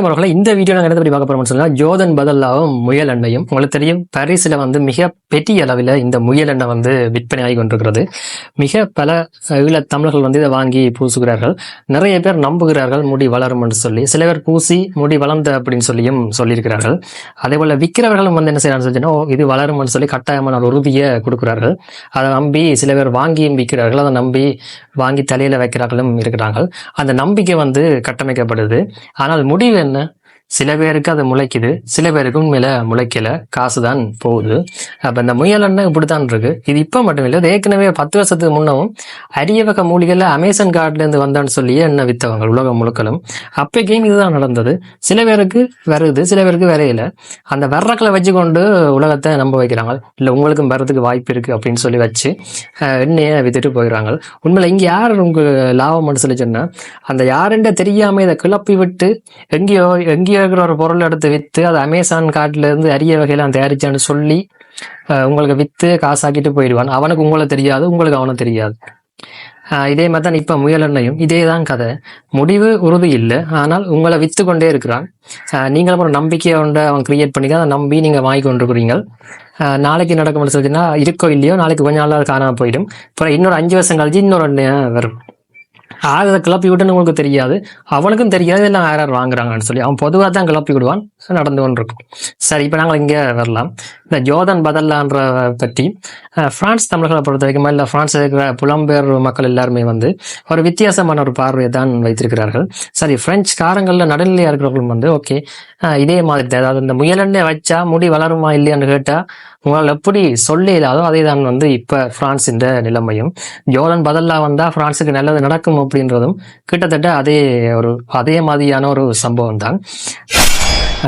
வணக்கம் அவர்களை இந்த வீடியோ நாங்கள் எதை பற்றி பார்க்க போறோம்னு சொன்னால் ஜோதன் பதல்லாவும் முயல் எண்ணெயும் உங்களுக்கு தெரியும் பாரிஸில் வந்து மிக பெரிய அளவில் இந்த முயல் எண்ணெய் வந்து விற்பனை ஆகி கொண்டிருக்கிறது. மிக பல ஈழத் தமிழர்கள் வந்து இதை வாங்கி பூசுகிறார்கள். நிறைய பேர் நம்புகிறார்கள் முடி வளரும் என்று சொல்லி. சில பேர் பூசி முடி வளர்ந்த அப்படின்னு சொல்லியும் சொல்லியிருக்கிறார்கள். அதே போல் விற்கிறவர்களும் வந்து என்ன செய்யறாங்க சொல்லிச்சுன்னா "ஓ, இது வளரும்னு சொல்லி கட்டாயமான ஒரு உறுதியை கொடுக்குறார்கள். அதை நம்பி சில பேர் வாங்கியும் விற்கிறார்கள். அதை நம்பி வாங்கி தலையில் வைக்கிறார்களும் இருக்கிறார்கள். அந்த நம்பிக்கை வந்து கட்டமைக்கப்படுது. ஆனால் முடிவு என்ன சில பேருக்கு அது முளைக்குது. சில பேருக்கு உண்மையில முளைக்கல. காசு தான் போகுது. அப்ப இந்த முயல் எண்ணெய் இப்படித்தான் இருக்கு. இது இப்ப மட்டும் இல்லை இது ஏற்கனவே பத்து வருஷத்துக்கு முன்னவும் அரிய வகை மூலிகைல அமேசான் கார்டுல இருந்து வந்தான்னு சொல்லியே என்ன வித்தவங்க உலகம் முழுக்கலும். அப்பைக்கும் இதுதான் நடந்தது. சில பேருக்கு வருது சில பேருக்கு வரையில. அந்த வர்றக்களை வச்சு கொண்டு உலகத்தை நம்ப வைக்கிறாங்க. இல்ல உங்களுக்கும் வர்றதுக்கு வாய்ப்பு இருக்கு அப்படின்னு சொல்லி வச்சு என்னையே எண்ணெயை வித்துட்டு போயிடுறாங்க. உண்மையில இங்க யார் உங்களுக்கு லாபம் சொல்லி சொன்னா அந்த யாருன்ற தெரியாம இதை கிளப்பி விட்டு எங்கேயோ எங்கேயோ இருக்கிற ஒரு பொருள் எடுத்து வித்து அது அமேசான் காட்டுல இருந்து அரிய வகையெல்லாம் தயாரிச்சான்னு சொல்லி உங்களுக்கு வித்து காசாக்கிட்டு போயிடுவான். அவனுக்கு உங்களை தெரியாது உங்களுக்கு அவனுக்கு தெரியாது. இதே மாதிரி தான் இப்போ முயல் எண்ணெயும். இதே தான் கதை. முடிவு உறுதி இல்லை. ஆனால் உங்களை வித்து கொண்டே இருக்கிறான். நீங்களும் ஒரு நம்பிக்கையை ஒன்றை அவன் கிரியேட் பண்ணி அதை நம்பி நீங்கள் வாங்கி கொண்டிருக்கிறீங்க நாளைக்கு நடக்கும் சொல்லிச்சுன்னா இருக்கோ இல்லையோ நாளைக்கு கொஞ்ச நாளாக காணாம போயிடும். அப்புறம் இன்னொரு அஞ்சு வருஷம் கழிச்சு இன்னொரு வரும். ஆக கிளப்பி விட்டுன்னு உங்களுக்கு தெரியாது. அவனுக்கும் தெரியாது இதெல்லாம் யார் யார் வாங்குறாங்கன்னு சொல்லி. அவன் பொதுவாக தான் கிளப்பி விடுவான் நடந்து கொண்டிருக்கும். சரி இப்போ நாங்கள் இங்கே வரலாம். இந்த ஜோதன் பதல்லான்ற பற்றி அஹ், பிரான்ஸ் தமிழர்களை பொறுத்த வரைக்கும் இல்லை பிரான்ஸ் இருக்கிற புலம்பெயர் மக்கள் எல்லாருமே வந்து ஒரு வித்தியாசமான ஒரு பார்வையை தான் வைத்திருக்கிறார்கள். சரி பிரெஞ்சு காரங்களில் நடுநிலையாக இருக்கிறவர்களும் வந்து ஓகே இதே மாதிரி தான். அதாவது இந்த முயலெண்ணெய் வச்சா முடி வளருமா இல்லையான்னு கேட்டால் உங்களால் எப்படி சொல்லி இல்லாதோ அதே தான் வந்து இப்போ பிரான்ஸின் நிலைமையும். ஜோதன் பதல்லா வந்தால் பிரான்ஸுக்கு நல்லது நடக்கும் அப்படின்றதும் கிட்டத்தட்ட அதே ஒரு அதே மாதிரியான ஒரு சம்பவம் தான்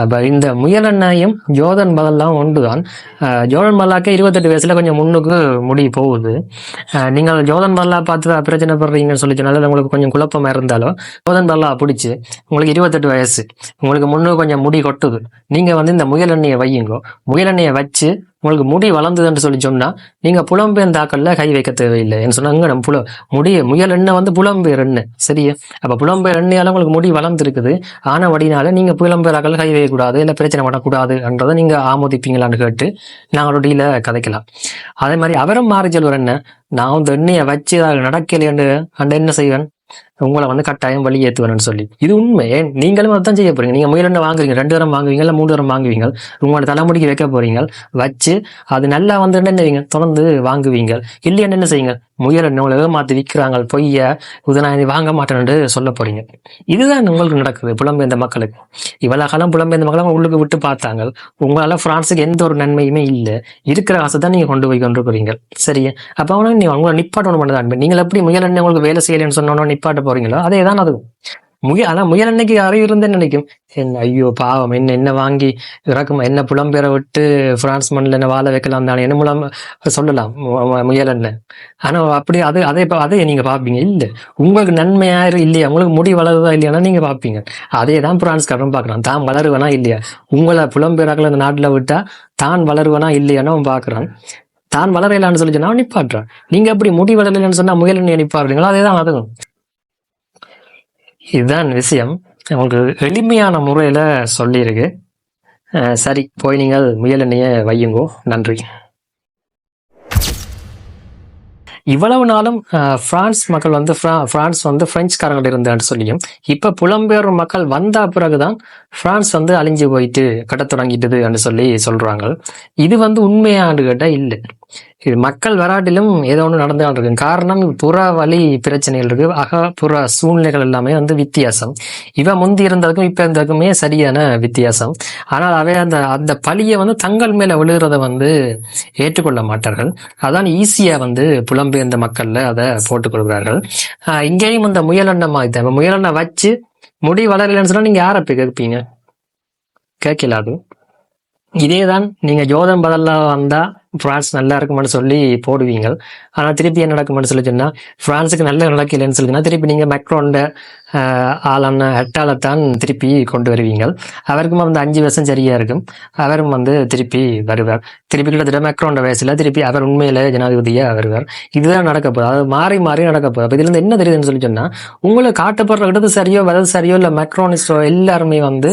அப்போ இந்த முயல் அண்ணாயும் ஜோதன் பதிலாம் ஒன்று தான் ஜோதன் பல்லாக்க இருபத்தெட்டு வயசில் கொஞ்சம் முன்னுக்கு முடி போகுது. நீங்கள் ஜோதன் பல்லா பார்த்து பிரச்சனை படுறீங்கன்னு சொல்லி சொன்னாலும் உங்களுக்கு கொஞ்சம் குழப்பமா இருந்தாலும் ஜோதன் பல்லா பிடிச்சி உங்களுக்கு இருபத்தெட்டு வயசு உங்களுக்கு முன்னுக்கு கொஞ்சம் முடி கொட்டுது. நீங்கள் வந்து இந்த முயல் எண்ணெயை வையுங்க. முயலெண்ணெயை வச்சு உங்களுக்கு முடி வளர்ந்ததுன்னு சொல்லி சொன்னா நீங்க புலம்பெயர்ந்தாக்கல்ல கை வைக்க தேவையில்லை என்று சொன்னாங்க நம்ம புல முடிய முயல் எண்ணெய் வந்து புலம்பெயர் எண்ணெய் சரியா? அப்ப புலம்பெயர் எண்ணெயால் உங்களுக்கு முடி வளர்ந்துருக்குது. ஆன வடினால நீங்க புலம்பெயராக்கல்ல கை வைக்கக்கூடாது இல்ல பிரச்சனை பண்ணக்கூடாதுன்றதை நீங்க ஆமோதிப்பீங்களான்னு கேட்டு நாங்கள் டீல கதைக்கலாம். அதே மாதிரி அவரும் மாறி செல்வர் என்ன நான் வந்து எண்ணெயை வச்சு அது நடக்கலைன்னு அந்த என்ன செய்வேன்? உங்களை வந்து கட்டாயம் வழி ஏற்றுவேன்னு சொல்லி. இது உண்மை. நீங்களும் அதுதான் செய்ய போறீங்க. நீங்க முயல் வாங்குவீங்க? ரெண்டு தரம் வாங்குவீங்க இல்ல மூணு தரம் வாங்குவீங்க உங்களோட தலைமுடிக்கு வைக்க போறீங்க. வச்சு அது நல்லா வந்து என்ன செய்வீங்க? தொடர்ந்து வாங்குவீங்க. இல்லையா என்ன செய்யுங்க? முயல் எண்ணெய் உங்களை விற்கிறாங்க. பொய்ய இதை நான் இனி வாங்க மாட்டேன்னு சொல்ல போறீங்க. இதுதான் உங்களுக்கு நடக்குது. புலம்பெயர்ந்த மக்களுக்கு. இவ்வளவு காலம் புலம்பெயர்ந்த மக்களை உள்ளுக்கு விட்டு பார்த்தாங்க. உங்களால பிரான்ஸுக்கு எந்த ஒரு நன்மையுமே இல்லை. இருக்கிற ஆசைதான் நீங்க கொண்டு போய் கொண்டு போறீங்க. சரியா? அப்ப அவனை நீ உங்களை நிப்பாட்டணும் பண்ணதான் நீங்கள் எப்படி முயல் உங்களுக்கு வேலை செய்யலைன்னு சொன்னோன்னு நிப்பாட்ட போறீங்களோ? அதே தான் அதுவும் முயல் ஆனா முயல் அன்னைக்கு அறிவு இருந்தேன்னு நினைக்கும். என்ன ஐயோ பாவம் என்ன என்ன வாங்கி இறக்கும் என்ன புலம்பெயர விட்டு பிரான்ஸ் மண்ணில் என்ன வாழ வைக்கலாம் தானே என்ன மூலம் சொல்லலாம் முயல் அண்ணன். ஆனா அப்படி அது அதே பா- அதே நீங்க பாப்பீங்க. இல்ல உங்களுக்கு நன்மையா இல்லையா? உங்களுக்கு முடி வளருதா இல்லையானா நீங்க பாப்பீங்க. அதே தான் பிரான்ஸ்காரன் பாக்குறான். தான் வளருவனா இல்லையா? உங்களை புலம்பெயராக்கள் இந்த நாட்டுல விட்டா தான் வளருவனா இல்லையான்னு அவன் பாக்குறான். தான் வளரலான்னு சொல்லி சொன்னா நிப்பாட்டுறான். நீங்க எப்படி முடி வளரலன்னு சொன்னா முயல் நீ நிப்பாடுறீங்களோ அதே தான் அதுவும். இதுதான் விஷயம். உங்களுக்கு எளிமையான முறையில் சொல்லியிருக்கு. சரி போய் நீங்கள் முயல் வையுங்கோ. நன்றி. இவ்வளவு நாளும் பிரான்ஸ் மக்கள் வந்து பிரான்ஸ் வந்து பிரெஞ்சுக்காரங்க இருந்தான்னு சொல்லியும் இப்போ புலம்பெயர் மக்கள் வந்த பிறகுதான் பிரான்ஸ் வந்து அழிஞ்சு போயிட்டு கட்ட தொடங்கிட்டதுன்னு சொல்லி சொல்கிறாங்க இது வந்து உண்மையாண்டு கேட்டால் இல்லை. இது மக்கள் வராட்டிலும் ஏதோ ஒன்று நடந்து இருக்கு. காரணம் புற வழி பிரச்சனைகள் இருக்கு. அக புற சூழ்நிலைகள் எல்லாமே வந்து வித்தியாசம். இவன் முந்தி இருந்ததுக்கும் இப்ப இருந்ததுக்குமே சரியான வித்தியாசம். ஆனால் அவை அந்த அந்த பழியை வந்து தங்கள் மேல விழுகிறத வந்து ஏற்றுக்கொள்ள மாட்டார்கள். அதான் ஈஸியா வந்து புலம்பெயர்ந்த மக்கள்ல அதை போட்டுக் கொள்கிறார்கள். ஆஹ் இங்கேயும் இந்த முயலெண்ணெய் மாதிரி தான். வச்சு முடி வளரலன்னு சொன்னா நீங்க யாரை போய் கேட்பீங்க? கேட்கல அது. இதே தான் நீங்கள் ஜோதம் பதிலாக வந்தால் ஃப்ரான்ஸ் நல்லா இருக்குமான்னு சொல்லி போடுவீங்க. ஆனால் திருப்பி என்ன நடக்குமான்னு சொல்லி சொன்னால் ஃப்ரான்ஸுக்கு நல்ல நடக்கலைன்னு சொல்லிச்சுன்னா திருப்பி நீங்கள் மேக்ரோண்ட ஆளான ஹெட்டாலத்தான் திருப்பி கொண்டு வருவீங்க. அவருக்கும் வந்து அஞ்சு வருஷம் சரியாக இருக்கும். அவரும் வந்து திருப்பி வருவார். திருப்பி கிட்டத்தட்ட மேக்ரோண்ட வயசில் திருப்பி அவர் உண்மையில ஜனாதிபதியாக வருவார். இதுதான் நடக்க போகுது. அது மாறி மாறி நடக்க போகுது. அப்போ இதுலேருந்து என்ன தெரியுதுன்னு சொல்லி சொன்னால் உங்களை காட்டப்படுற இடது சரியோ வலது சரியோ இல்லை மேக்ரோனிஸ்டோ எல்லாருமே வந்து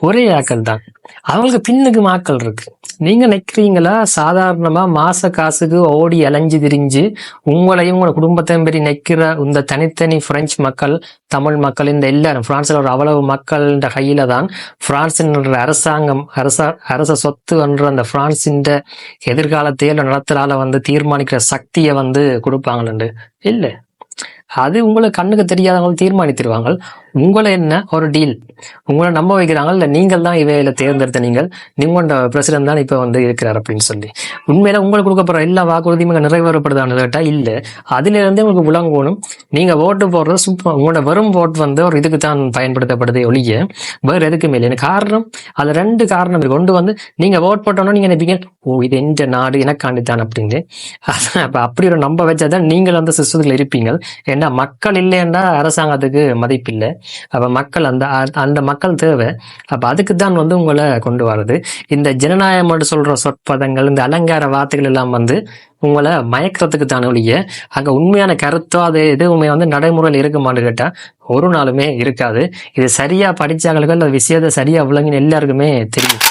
ஒரே ஆக்கள் தான். அவங்களுக்கு பின்னுக்கு மாக்கள் இருக்கு. நீங்க நிக்கிறீங்களா? சாதாரணமா மாச காசுக்கு ஓடி அலைஞ்சு திரிஞ்சு உங்களையும் உங்களோட குடும்பத்தையும் பெரிய நிக்கிற இந்த தனித்தனி பிரெஞ்சு மக்கள் தமிழ் மக்கள் இந்த எல்லாரும் பிரான்ஸ்ல ஒரு அவ்வளவு மக்கள்ன்ற கையில தான் பிரான்சின் அரசாங்கம் அரச அரச சொத்து என்ற அந்த பிரான்சின் எதிர்காலத்தையே நடத்துறால வந்து தீர்மானிக்கிற சக்தியை வந்து கொடுப்பாங்களண்டு இல்லை. அது உங்களுக்கு கண்ணுக்கு தெரியாதவங்க தீர்மானித்திருவாங்க. உங்களை என்ன? ஒரு டீல் உங்களை நம்ப வைக்கிறாங்க இல்லை நீங்கள் தான் இவையில தேர்ந்தெடுத்த நீங்கள் நீங்களோட பிரசிடன்ட் தான் இப்போ வந்து இருக்கிறார் அப்படின்னு சொல்லி. உண்மையில உங்களுக்கு கொடுக்கப்படுற எல்லா வாக்குறுதியும் இங்கே நிறைவேறப்படுதான்னு கேட்டால் இல்லை. அதுலேருந்தே உங்களுக்கு விளங்கணும். நீங்கள் ஓட்டு போடுறது சூப்பர் உங்களோட வெறும் ஓட் வந்து ஒரு இதுக்கு தான் பயன்படுத்தப்படுதே ஒழிய வேறு எதுக்குமே இல்லை. எனக்கு காரணம் அது ரெண்டு காரணம் இருக்கு. ஒன்று வந்து நீங்கள் ஓட் போட்டோன்னா நீங்கள் நினைப்பீங்க ஓ இது எந்த நாடு? எனக்காண்டி தான் அப்படின்னு அப்போ அப்படி ஒரு நம்ப வச்சாதான் நீங்கள் அந்த சிஸ்டத்தில் இருப்பீங்க. ஏன்னா மக்கள் இல்லைன்னா அரசாங்கத்துக்கு மதிப்பில்லை. அப்போ மக்கள் அந்த அந்த மக்கள் தேவை. அப்போ அதுக்கு தான் வந்து உங்களை கொண்டு வர்றது. இந்த ஜனநாயகம் என்று சொல்கிற சொற்பதங்கள் இந்த அலங்கார வார்த்தைகள் எல்லாம் வந்து உங்களை மயக்கிறதுக்கு தானே ஒழிய அங்கே உண்மையான கருத்தோ அது எதுவுமே வந்து நடைமுறையில் இருக்குமான்னு கேட்டால் ஒரு நாளுமே இருக்காது. இது சரியாக படித்தாங்களுக்கு அந்த விஷயத்தை சரியாக விளங்கின எல்லாருக்குமே தெரியும்.